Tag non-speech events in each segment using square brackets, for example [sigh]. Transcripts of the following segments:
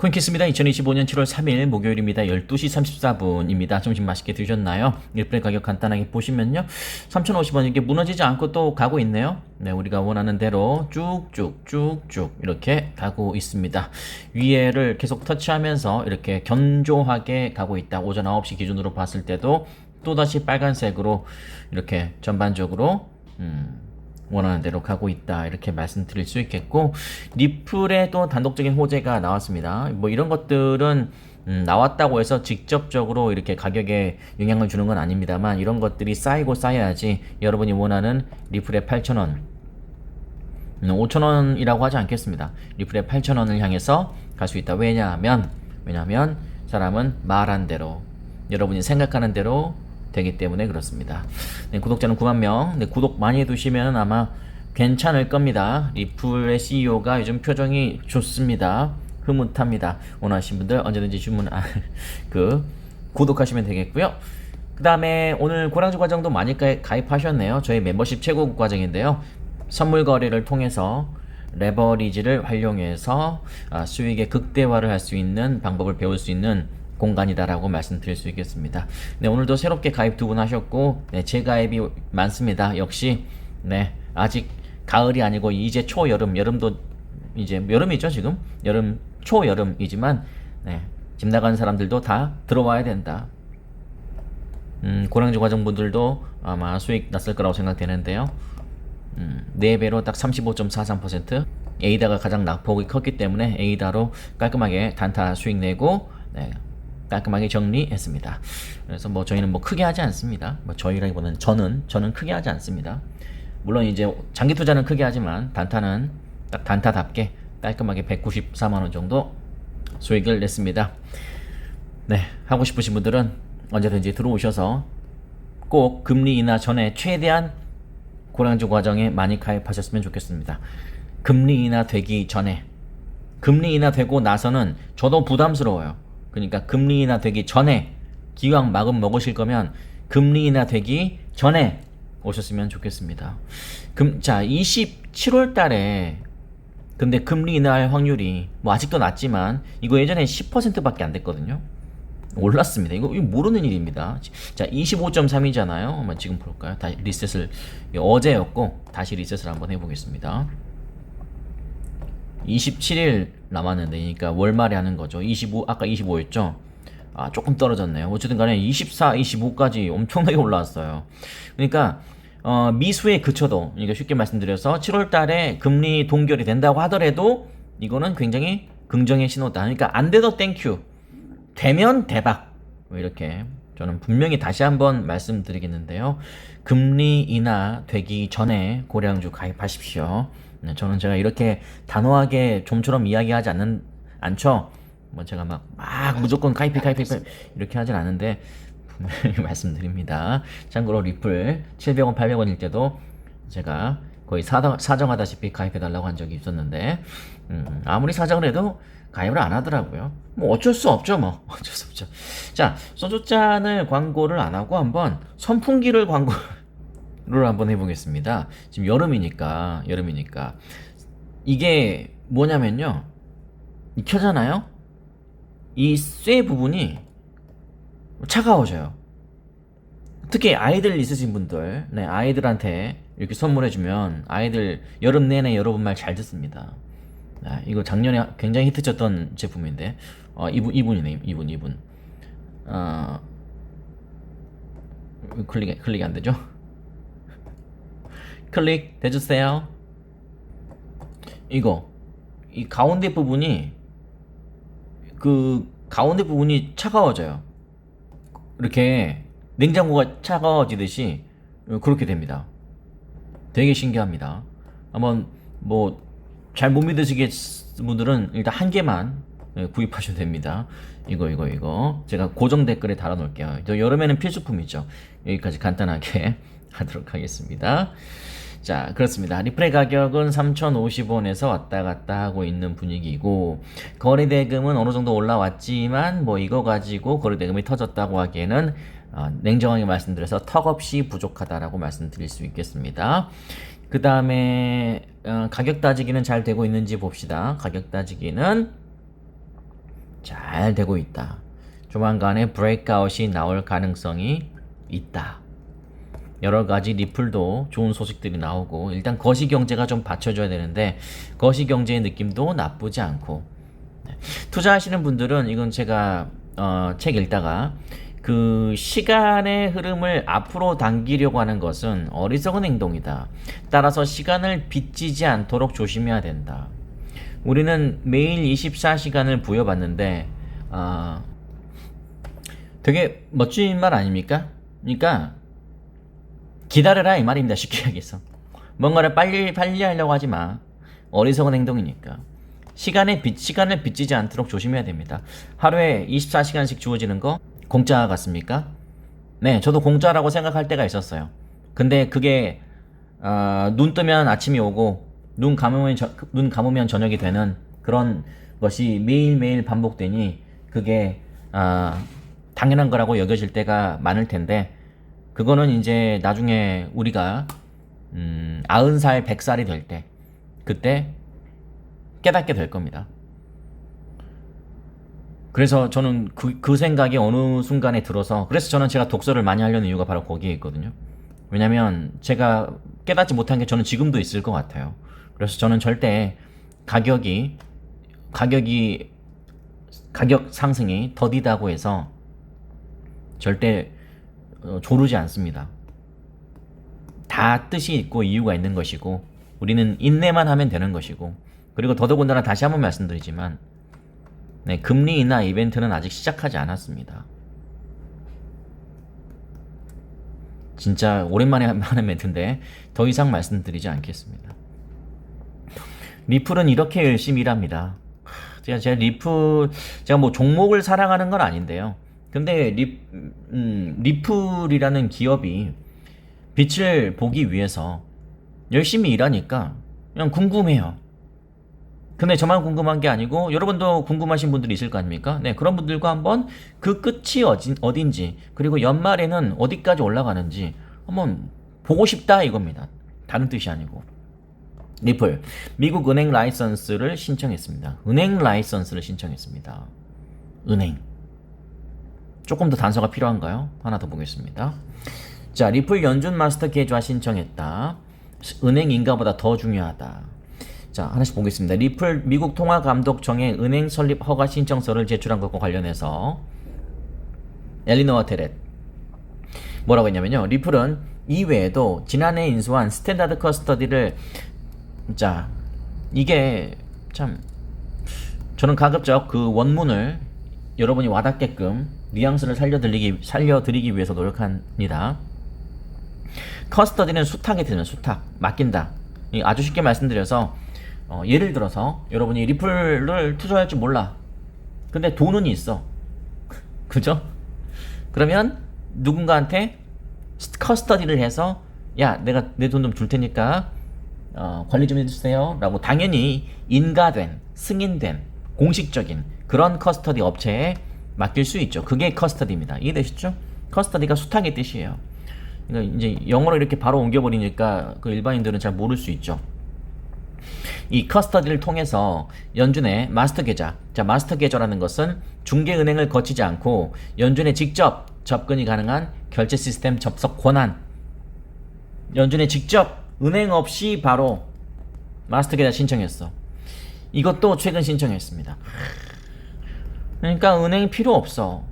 코인키스입니다. 2025년 7월 3일 목요일입니다. 12시 34분입니다. 점심 맛있게 드셨나요? 일분의 가격 간단하게 보시면요. 3,050원 이게 무너지지 않고 또 가고 있네요. 네, 우리가 원하는 대로 쭉쭉 쭉쭉 이렇게 가고 있습니다. 위에를 계속 터치하면서 이렇게 견조하게 가고 있다. 오전 9시 기준으로 봤을 때도 또다시 빨간색으로 이렇게 전반적으로 음, 원하는 대로 가고 있다 이렇게 말씀드릴 수 있겠고 리플의 또 단독적인 호재가 나왔습니다. 뭐 이런 것들은 음, 나왔다고 해서 직접적으로 이렇게 가격에 영향을 주는 건 아닙니다만 이런 것들이 쌓이고 쌓여야지 여러분이 원하는 리플의 8,000원 5,000원이라고 하지 않겠습니다. 리플의 8,000원을 향해서 갈 수 있다. 왜냐하면 왜냐하면 사람은 말한 대로 여러분이 생각하는 대로 되기 때문에 그렇습니다. 네, 구독자는 9만 명. 네, 구독 많이 해두시면 아마 괜찮을 겁니다. 리플의 CEO가 요즘 표정이 좋습니다. 흐뭇합니다. 원하시는 분들 언제든지 주문 아, [laughs] 그 구독하시면 되겠고요. 그 다음에 오늘 고량주 과정도 많이 가- 가입하셨네요. 저희 멤버십 최고 과정인데요. 선물 거래를 통해서 레버리지를 활용해서 아, 수익의 극대화를 할 수 있는 방법을 배울 수 있는 공간이다라고 말씀드릴 수 있겠습니다. 네, 오늘도 새롭게 가입 두 분 하셨고, 네, 재가입이 많습니다. 역시, 네, 아직 가을이 아니고 이제 초여름, 여름도 이제 여름이죠, 지금? 여름, 초여름이지만, 네, 집 나가는 사람들도 다 들어와야 된다. 음, 고량주 과정분들도 아마 수익 났을 거라고 생각되는데요. 음, 4배로 딱 35.43% 에이다가 가장 낙폭이 컸기 때문에 에이다로 깔끔하게 단타 수익 내고 네, 깔끔하게 정리했습니다. 그래서 뭐 저희는 뭐 크게 하지 않습니다. 뭐 저희라기보다는 저는 저는 크게 하지 않습니다. 물론 이제 장기 투자는 크게 하지만 단타는 딱 단타답게 깔끔하게 194만 원 정도 수익을 냈습니다. 네, 하고 싶으신 분들은 언제든지 들어오셔서 꼭 금리 인하 전에 최대한 고량주 과정에 많이 가입하셨으면 좋겠습니다. 금리 인하 되기 전에 금리 인하 되고 나서는 저도 부담스러워요. 그러니까 금리 인하 되기 전에 기왕 마음 먹으실 거면 금리 인하 되기 전에 오셨으면 좋겠습니다. 금, 자, 27월 달에 근데 금리 인하할 확률이 뭐 아직도 낮지만 이거 예전에 10%밖에 안 됐거든요. 올랐습니다. 이거, 이거 모르는 일입니다. 자, 25.3이잖아요. 한번 지금 볼까요? 다시 리셋을 어제였고 다시 리셋을 한번 해보겠습니다. 27일 남았는데, 그러니까 월말에 하는 거죠. 25 아까 25였죠. 아 조금 떨어졌네요. 어쨌든 간에 24, 25까지 엄청나게 [laughs] 올라왔어요. 그러니까 어, 미수에 그쳐도 그러니까 쉽게 말씀드려서 7월 달에 금리 동결이 된다고 하더라도 이거는 굉장히 긍정의 신호다. 그러니까 안 돼도 땡큐. 되면 대박. 뭐 이렇게 저는 분명히 다시 한번 말씀드리겠는데요. 금리 인하 되기 전에 고량주 가입하십시오. 네, 저는 제가 이렇게 단호하게 좀처럼 이야기하지 않는 않죠. 뭐 제가 막, 막 무조건 가입해 가입해 가입 이렇게 하진 않은데 분명히 [laughs] 말씀드립니다. 참고로 리플 700원 800원일 때도 제가 거의 사정, 사정하다시피 가입해달라고 한 적이 있었는데 음, 아무리 사정을 해도 가입을 안 하더라고요. 뭐 어쩔 수 없죠, 뭐 [laughs] 어쩔 수 없죠. 자, 소주잔을 광고를 안 하고 한번 선풍기를 광고 를 한번 해보겠습니다. 지금 여름이니까 여름이니까 이게 뭐냐면요, 이 켜잖아요. 이 쇠 부분이 차가워져요. 특히 아이들 있으신 분들, 네, 아이들한테 이렇게 선물해주면 아이들 여름 내내 여러분 말 잘 듣습니다. 아, 이거 작년에 굉장히 히트쳤던 제품인데, 어, 이분, 이분이네, 이분, 이분. 어, 클릭, 클릭이 안 되죠? 클릭 돼주세요. 이거, 이 가운데 부분이, 그, 가운데 부분이 차가워져요. 이렇게 냉장고가 차가워지듯이 그렇게 됩니다. 되게 신기합니다. 한번 뭐 잘 못 믿으시겠 분들은 일단 한 개만 예, 구입하셔도 됩니다. 이거 이거 이거 제가 고정 댓글에 달아놓을게요. 저 여름에는 필수품이죠. 여기까지 간단하게 [laughs] 하도록 하겠습니다. 자, 그렇습니다. 리플의 가격은 3,050원에서 왔다 갔다 하고 있는 분위기고, 거래대금은 어느 정도 올라왔지만, 뭐 이거 가지고 거래대금이 터졌다고 하기에는, 어, 냉정하게 말씀드려서 턱없이 부족하다라고 말씀드릴 수 있겠습니다. 그 다음에, 어, 가격 따지기는 잘 되고 있는지 봅시다. 가격 따지기는, 잘 되고 있다. 조만간에 브레이크아웃이 나올 가능성이 있다. 여러 가지 리플도 좋은 소식들이 나오고 일단 거시 경제가 좀 받쳐줘야 되는데 거시 경제의 느낌도 나쁘지 않고 네. 투자하시는 분들은 이건 제가 어, 책 읽다가 그 시간의 흐름을 앞으로 당기려고 하는 것은 어리석은 행동이다. 따라서 시간을 빚지지 않도록 조심해야 된다. 우리는 매일 24시간을 부여받는데 아 되게 멋진 말 아닙니까? 그러니까 기다려라 이 말입니다. 쉽게 얘기해서 뭔가를 빨리 빨리 하려고 하지 마. 어리석은 행동이니까. 시간에 빚 시간을 빚지지 않도록 조심해야 됩니다. 하루에 24시간씩 주어지는 거 공짜 같습니까? 네, 저도 공짜라고 생각할 때가 있었어요. 근데 그게 어, 눈 뜨면 아침이 오고 눈 감으면 저, 눈 감으면 저녁이 되는 그런 것이 매일매일 반복되니 그게 아, 당연한 거라고 여겨질 때가 많을 텐데 그거는 이제 나중에 우리가 음, 90살, 100살이 될 때 그때 깨닫게 될 겁니다. 그래서 저는 그, 그 생각이 어느 순간에 들어서 그래서 저는 제가 독서를 많이 하려는 이유가 바로 거기에 있거든요. 왜냐면 제가 깨닫지 못한 게 저는 지금도 있을 것 같아요. 그래서 저는 절대 가격이 가격이 가격 상승이 더디다고 해서 절대 어, 조르지 않습니다. 다 뜻이 있고 이유가 있는 것이고 우리는 인내만 하면 되는 것이고 그리고 더더군다나 다시 한번 말씀드리지만 네, 금리 인하 이벤트는 아직 시작하지 않았습니다. 진짜 오랜만에 하는 멘트인데 더 이상 말씀드리지 않겠습니다. 리플은 이렇게 열심히 일합니다. 제가, 제가 리플, 제가 뭐 종목을 사랑하는 건 아닌데요. 근데 리, 음, 리플이라는 기업이 빛을 보기 위해서 열심히 일하니까 그냥 궁금해요. 근데 저만 궁금한 게 아니고 여러분도 궁금하신 분들이 있을 거 아닙니까? 네, 그런 분들과 한번 그 끝이 어딘, 어딘지 그리고 연말에는 어디까지 올라가는지 한번 보고 싶다 이겁니다. 다른 뜻이 아니고. 리플 미국 은행 라이선스를 신청했습니다. 은행 라이선스를 신청했습니다. 은행 조금 더 단서가 필요한가요? 하나 더 보겠습니다. 자, 리플 연준 마스터 계좌 신청했다. 은행 인가보다 더 중요하다. 자, 하나씩 보겠습니다. 리플 미국 통화감독청에 은행 설립 허가 신청서를 제출한 것과 관련해서 엘리노어 테렛 뭐라고 했냐면요. 리플은 이외에도 지난해 인수한 스탠다드 커스터디를 자, 이게 참 저는 가급적 그 원문을 여러분이 와닿게끔 뉘앙스를 살려드리기 살려드리기 위해서 노력합니다. 커스터디는 수탁이 되면 수탁 맡긴다. 아주 쉽게 말씀드려서 어, 예를 들어서 여러분이 리플을 투자할 줄 몰라. 근데 돈은 있어. [laughs] 그죠? 그러면 누군가한테 커스터디를 해서 야 내가 내 돈 좀 줄 테니까 어, 관리 좀 해주세요. 라고 당연히 인가된 승인된 공식적인 그런 커스터디 업체에 맡길 수 있죠. 그게 커스터디입니다. 이해되시죠? 커스터디가 수탁의 뜻이에요. 그러니까 이제 영어로 이렇게 바로 옮겨버리니까 그 일반인들은 잘 모를 수 있죠. 이 커스터디를 통해서 연준의 마스터 계좌, 자 마스터 계좌라는 것은 중개 은행을 거치지 않고 연준에 직접 접근이 가능한 결제 시스템 접속 권한, 연준에 직접 은행 없이 바로 마스터 계좌 신청했어. 이것도 최근 신청했습니다. 그러니까 은행 필요 없어.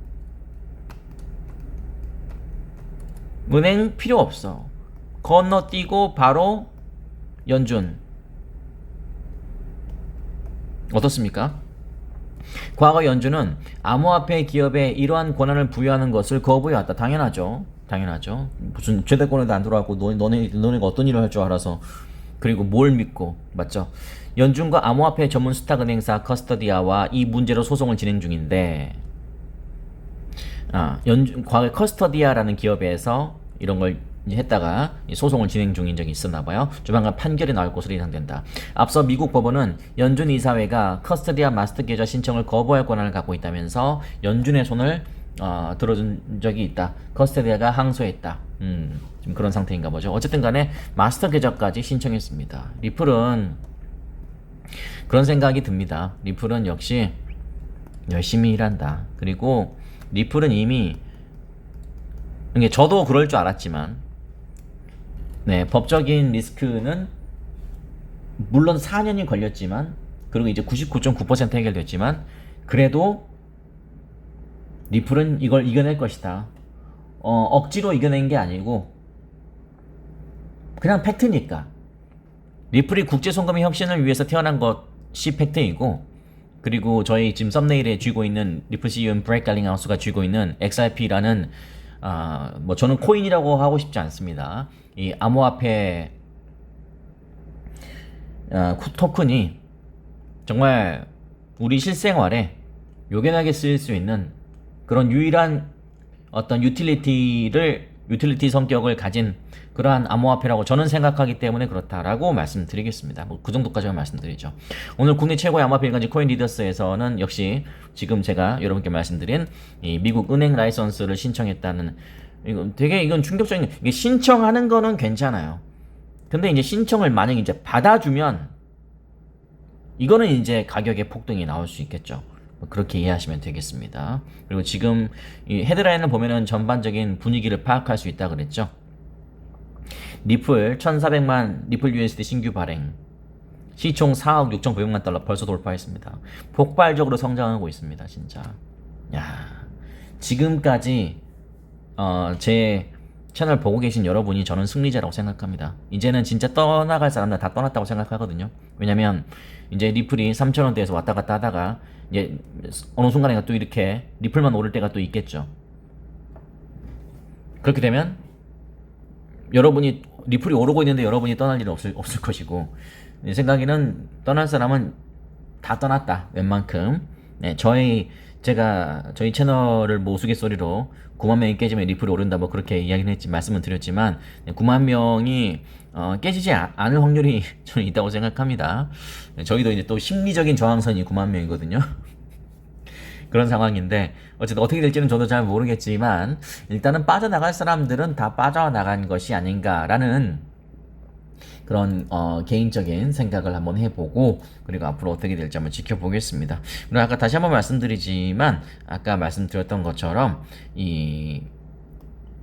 은행 필요 없어. 건너뛰고 바로 연준. 어떻습니까? 과거 연준은 암호화폐 기업에 이러한 권한을 부여하는 것을 거부해왔다. 당연하죠. 당연하죠. 무슨 최대권에도 안 들어왔고 너네 너네가 어떤 일을 할 줄 알아서 그리고 뭘 믿고 맞죠? 연준과 암호화폐 전문 수탁 은행사 커스터디아와 이 문제로 소송을 진행 중인데 아, 연준 과거 커스터디아라는 기업에서 이런 걸 했다가 소송을 진행 중인 적이 있었나 봐요. 조만간 판결이 나올 것으로 예상된다. 앞서 미국 법원은 연준 이사회가 커스터디아 마스터 계좌 신청을 거부할 권한을 갖고 있다면서 연준의 손을 어, 들어준 적이 있다. 커스터디아가 항소했다. 음, 지금 그런 상태인가 보죠. 어쨌든 간에 마스터 계좌까지 신청했습니다. 리플은 그런 생각이 듭니다. 리플은 역시 열심히 일한다. 그리고 리플은 이미 이게 저도 그럴 줄 알았지만 네 법적인 리스크는 물론 4년이 걸렸지만 그리고 이제 99.9% 해결됐지만 그래도 리플은 이걸 이겨낼 것이다. 어, 억지로 이겨낸 게 아니고 그냥 팩트니까 리플이 국제송금의 혁신을 위해서 태어난 것이 팩트이고 그리고 저희 지금 썸네일에 쥐고 있는 리플 CEO 브레이크 갈링하우스가 쥐고 있는 XRP라는 아, 뭐 저는 코인이라고 하고 싶지 않습니다. 이 암호화폐 아, 쿠- 토큰이 정말 우리 실생활에 요긴하게 쓰일 수 있는 그런 유일한 어떤 유틸리티를 유틸리티 성격을 가진 그러한 암호화폐라고 저는 생각하기 때문에 그렇다라고 말씀드리겠습니다. 뭐 그 정도까지만 말씀드리죠. 오늘 국내 최고의 암호화폐 일간지 코인 리더스에서는 역시 지금 제가 여러분께 말씀드린 이 미국 은행 라이선스를 신청했다는 이건 되게 이건 충격적인 이게 신청하는 거는 괜찮아요. 근데 이제 신청을 만약 이제 받아주면 이거는 이제 가격의 폭등이 나올 수 있겠죠. 뭐 그렇게 이해하시면 되겠습니다. 그리고 지금 이 헤드라인을 보면은 전반적인 분위기를 파악할 수 있다 그랬죠. 리플 1,400만 리플 USD 신규 발행 시총 4억 6,900만 달러 벌써 돌파했습니다. 폭발적으로 성장하고 있습니다, 진짜. 야, 지금까지 어, 제 채널 보고 계신 여러분이 저는 승리자라고 생각합니다. 이제는 진짜 떠나갈 사람들 다 떠났다고 생각하거든요. 왜냐면 이제 리플이 3,000원대에서 왔다 갔다 하다가 이제 어느 순간에 또 이렇게 리플만 오를 때가 또 있겠죠. 그렇게 되면 여러분이 리플이 오르고 있는데 여러분이 떠날 일은 없을, 없을 것이고 내 생각에는 떠날 사람은 다 떠났다 웬만큼 네, 저희 제가 저희 채널을 뭐 우스갯소리로 9만 명이 깨지면 리플이 오른다 뭐 그렇게 이야기를 했지 말씀을 드렸지만 네, 9만 명이 어, 깨지지 아- 않을 확률이 [laughs] 저는 있다고 생각합니다. 네, 저희도 이제 또 심리적인 저항선이 9만 명이거든요. [laughs] 그런 상황인데 어쨌든 어떻게 될지는 저도 잘 모르겠지만 일단은 빠져나갈 사람들은 다 빠져나간 것이 아닌가라는 그런 어, 개인적인 생각을 한번 해보고 그리고 앞으로 어떻게 될지 한번 지켜보겠습니다. 그리고 아까 다시 한번 말씀드리지만 아까 말씀드렸던 것처럼 이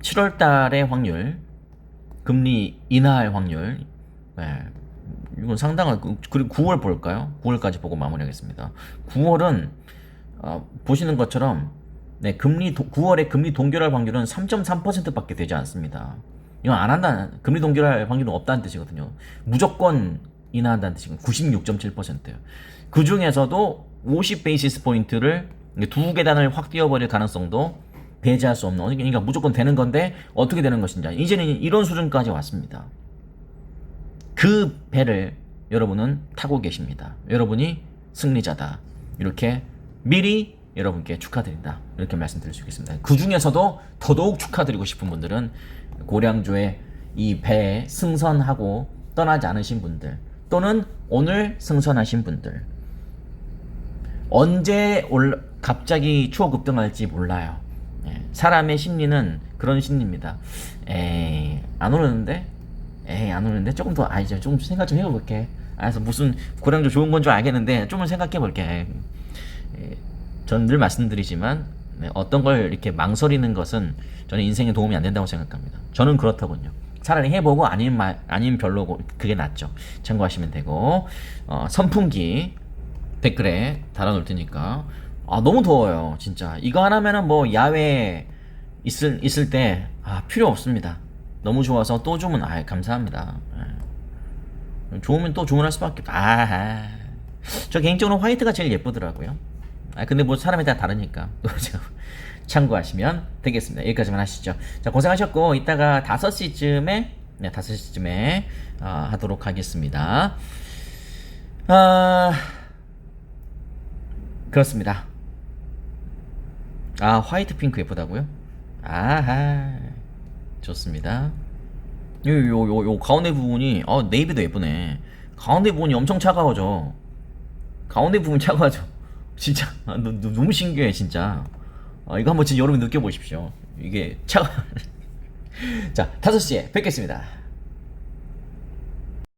7월 달의 확률 금리 인하할 확률 네, 이건 상당한 그- 그리고 9월 볼까요? 9월까지 보고 마무리하겠습니다. 9월은 어, 보시는 것처럼 네, 금리 도, 9월에 금리 동결할 확률은 3.3%밖에 되지 않습니다. 이건 안 한다는 금리 동결할 확률은 없다는 뜻이거든요. 무조건 인하한다는 뜻이고 96.7%예요. 그 중에서도 50 베이시스 포인트를 두 계단을 확 뛰어버릴 가능성도 배제할 수 없는 그러니까 무조건 되는 건데 어떻게 되는 것인지 이제는 이런 수준까지 왔습니다. 그 배를 여러분은 타고 계십니다. 여러분이 승리자다. 이렇게 미리 여러분께 축하드린다. 이렇게 말씀드릴 수 있겠습니다. 그 중에서도 더더욱 축하드리고 싶은 분들은 고량주의 이 배에 승선하고 떠나지 않으신 분들 또는 오늘 승선하신 분들 언제 올 갑자기 추억 급등할지 몰라요. 예, 사람의 심리는 그런 심리입니다. 에이 안 오르는데 에이 안 오르는데 조금 더 아니죠. 조금 생각 좀 해볼게. 알아서 무슨 고량주 좋은 건 줄 알겠는데 좀은 생각해 볼게. 저는 늘 말씀드리지만 네, 어떤 걸 이렇게 망설이는 것은 저는 인생에 도움이 안 된다고 생각합니다. 저는 그렇더군요. 차라리 해보고 아니면 말, 아니면 별로고 그게 낫죠. 참고하시면 되고 어, 선풍기 댓글에 달아놓을 테니까 아 너무 더워요 진짜 이거 하나면은 뭐 야외 있을 있을 때 아, 필요 없습니다. 너무 좋아서 또 주문 아 감사합니다. 예. 좋으면 또 주문할 수밖에 없. 아, 저 개인적으로 화이트가 제일 예쁘더라고요. 아 근데 뭐 사람에 따라 다르니까 [laughs] 참고하시면 되겠습니다. 여기까지만 하시죠. 자 고생하셨고 이따가 5시쯤에 네 5시쯤에 아, 하도록 하겠습니다. 아 그렇습니다. 아 화이트 핑크 예쁘다고요? 아하 좋습니다. 요 요 요 요 가운데 부분이 어 네이비도 예쁘네. 가운데 부분이 엄청 차가워져. 가운데 부분 차가워져. 진짜 아, 너, 너, 너무 신기해 진짜. 아, 이거 한번 진짜 여러분 느껴보십시오. 이게 차가. [laughs] 자 5시에 뵙겠습니다.